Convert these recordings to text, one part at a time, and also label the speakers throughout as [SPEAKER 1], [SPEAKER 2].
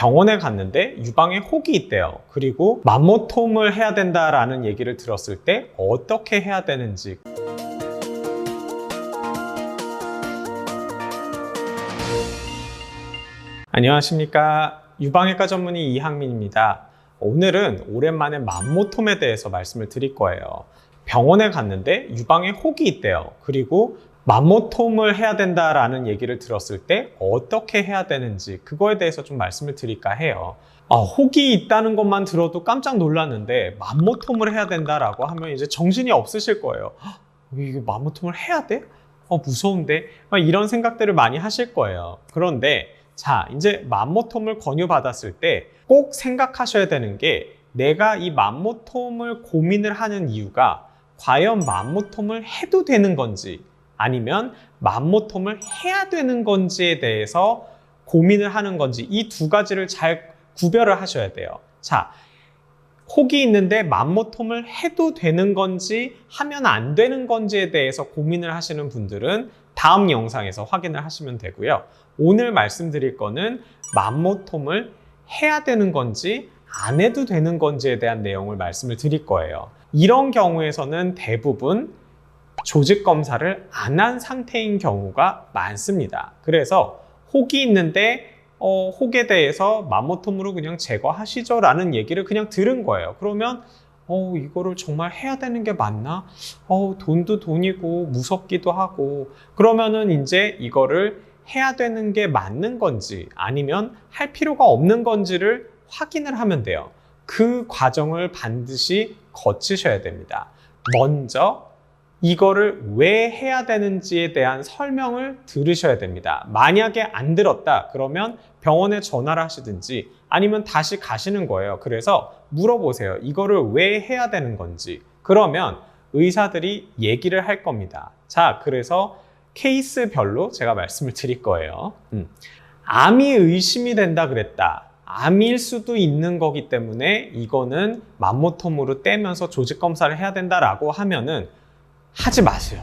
[SPEAKER 1] 병원에 갔는데 유방에 혹이 있대요. 그리고 만모통을 해야 된다라는 얘기를 들었을 때 어떻게 해야 되는지 안녕하십니까. 유방외과 전문의 이항민입니다. 오늘은 오랜만에 만모톰에 대해서 말씀을 드릴 거예요. 병원에 갔는데 유방에 혹이 있대요. 그리고 만모톰을 해야 된다라는 얘기를 들었을 때 어떻게 해야 되는지 그거에 대해서 좀 말씀을 드릴까 해요. 아, 혹이 있다는 것만 들어도 깜짝 놀랐는데 만모톰을 해야 된다라고 하면 이제 정신이 없으실 거예요. 헉, 이게 만모톰을 해야 돼? 어, 무서운데? 막 이런 생각들을 많이 하실 거예요. 그런데 자, 이제 만모톰을 권유받았을 때 꼭 생각하셔야 되는 게 내가 이 만모톰을 고민을 하는 이유가 과연 만모톰을 해도 되는 건지 아니면 만모톰을 해야 되는 건지에 대해서 고민을 하는 건지 이 두 가지를 잘 구별을 하셔야 돼요. 자, 혹이 있는데 만모톰을 해도 되는 건지 하면 안 되는 건지에 대해서 고민을 하시는 분들은 다음 영상에서 확인을 하시면 되고요. 오늘 말씀드릴 거는 만모톰을 해야 되는 건지 안 해도 되는 건지에 대한 내용을 말씀을 드릴 거예요. 이런 경우에서는 대부분 조직 검사를 안 한 상태인 경우가 많습니다. 그래서 혹이 있는데 어, 혹에 대해서 마모톰으로 그냥 제거하시죠 라는 얘기를 그냥 들은 거예요. 그러면 어, 이거를 정말 해야 되는 게 맞나? 어, 돈도 돈이고 무섭기도 하고 그러면은 이제 이거를 해야 되는 게 맞는 건지 아니면 할 필요가 없는 건지를 확인을 하면 돼요. 그 과정을 반드시 거치셔야 됩니다. 먼저 이거를 왜 해야 되는지에 대한 설명을 들으셔야 됩니다. 만약에 안 들었다 그러면 병원에 전화를 하시든지 아니면 다시 가시는 거예요. 그래서 물어보세요. 이거를 왜 해야 되는 건지. 그러면 의사들이 얘기를 할 겁니다. 자, 그래서 케이스별로 제가 말씀을 드릴 거예요. 음. 암이 의심이 된다 그랬다. 암일 수도 있는 거기 때문에 이거는 만모톰으로 떼면서 조직 검사를 해야 된다라고 하면은 하지 마세요.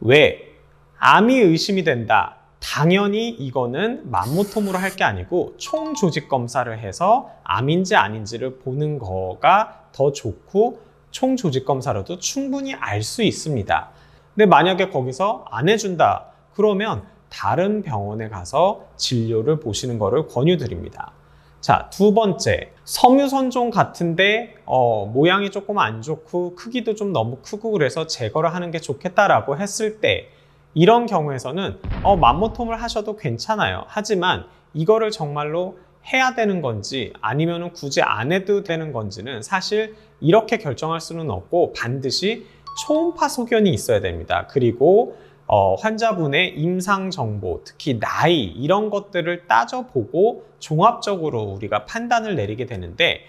[SPEAKER 1] 왜? 암이 의심이 된다. 당연히 이거는 만모톰으로 할 게 아니고 총 조직 검사를 해서 암인지 아닌지를 보는 거가 더 좋고 총 조직 검사로도 충분히 알 수 있습니다. 근데 만약에 거기서 안 해준다. 그러면 다른 병원에 가서 진료를 보시는 것을 권유드립니다. 자, 두 번째. 섬유선종 같은데, 어, 모양이 조금 안 좋고, 크기도 좀 너무 크고, 그래서 제거를 하는 게 좋겠다라고 했을 때, 이런 경우에서는, 어, 만모톰을 하셔도 괜찮아요. 하지만, 이거를 정말로 해야 되는 건지, 아니면 굳이 안 해도 되는 건지는 사실 이렇게 결정할 수는 없고, 반드시 초음파 소견이 있어야 됩니다. 그리고 어, 환자분의 임상 정보, 특히 나이 이런 것들을 따져보고 종합적으로 우리가 판단을 내리게 되는데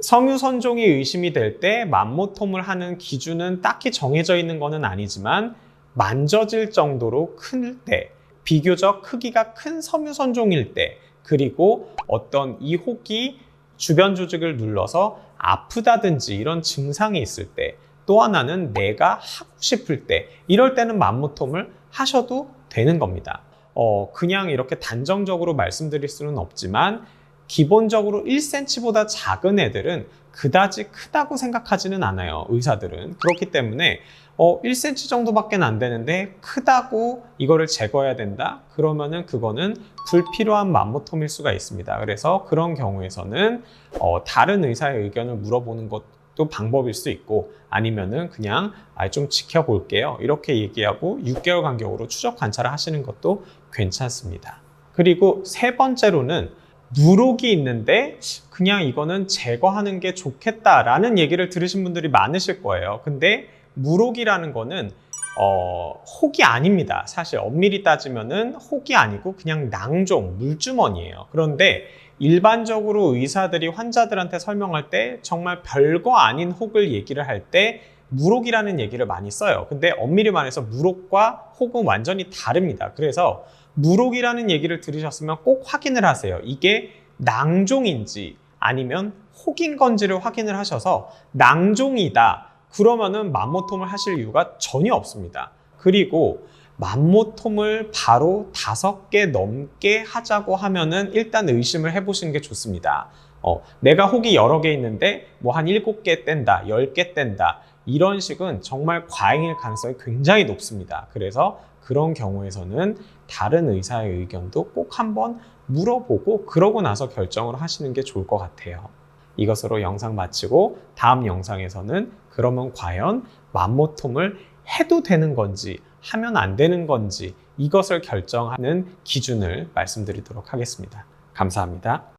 [SPEAKER 1] 섬유 선종이 의심이 될 때 만모톰을 하는 기준은 딱히 정해져 있는 것은 아니지만 만져질 정도로 클 때, 비교적 크기가 큰 섬유 선종일 때, 그리고 어떤 이 혹이 주변 조직을 눌러서 아프다든지 이런 증상이 있을 때, 또 하나는 내가 하고 싶을 때 이럴 때는 만모톰을 하셔도 되는 겁니다. 어, 그냥 이렇게 단정적으로 말씀드릴 수는 없지만 기본적으로 1cm보다 작은 애들은 그다지 크다고 생각하지는 않아요. 의사들은. 그렇기 때문에 어, 1cm 정도밖에 안 되는데 크다고 이거를 제거해야 된다? 그러면은 그거는 불필요한 만모톰일 수가 있습니다. 그래서 그런 경우에서는 어, 다른 의사의 의견을 물어보는 것 도 방법일 수 있고 아니면은 그냥 아, 좀 지켜볼게요. 이렇게 얘기하고 6개월 간격으로 추적 관찰을 하시는 것도 괜찮습니다. 그리고 세 번째로는 누록이 있는데 그냥 이거는 제거하는 게 좋겠다라는 얘기를 들으신 분들이 많으실 거예요. 근데 무록이라는 거는 어, 혹이 아닙니다. 사실 엄밀히 따지면은 혹이 아니고 그냥 낭종, 물주머니예요. 그런데 일반적으로 의사들이 환자들한테 설명할 때 정말 별거 아닌 혹을 얘기를 할 때 무록이라는 얘기를 많이 써요. 근데 엄밀히 말해서 무록과 혹은 완전히 다릅니다. 그래서 무록이라는 얘기를 들으셨으면 꼭 확인을 하세요. 이게 낭종인지 아니면 혹인 건지를 확인을 하셔서 낭종이다. 그러면은 만모톰을 하실 이유가 전혀 없습니다. 그리고 맘모톰을 바로 다섯 개 넘게 하자고 하면은 일단 의심을 해보시는 게 좋습니다. 어, 내가 혹이 여러 개 있는데 뭐 한 일곱 개 뗀다, 열 개 뗀다. 이런 식은 정말 과잉일 가능성이 굉장히 높습니다. 그래서 그런 경우에서는 다른 의사의 의견도 꼭 한번 물어보고 그러고 나서 결정을 하시는 게 좋을 것 같아요. 이것으로 영상 마치고 다음 영상에서는 그러면 과연 맘모톰을 해도 되는 건지 하면 안 되는 건지 이것을 결정하는 기준을 말씀드리도록 하겠습니다. 감사합니다.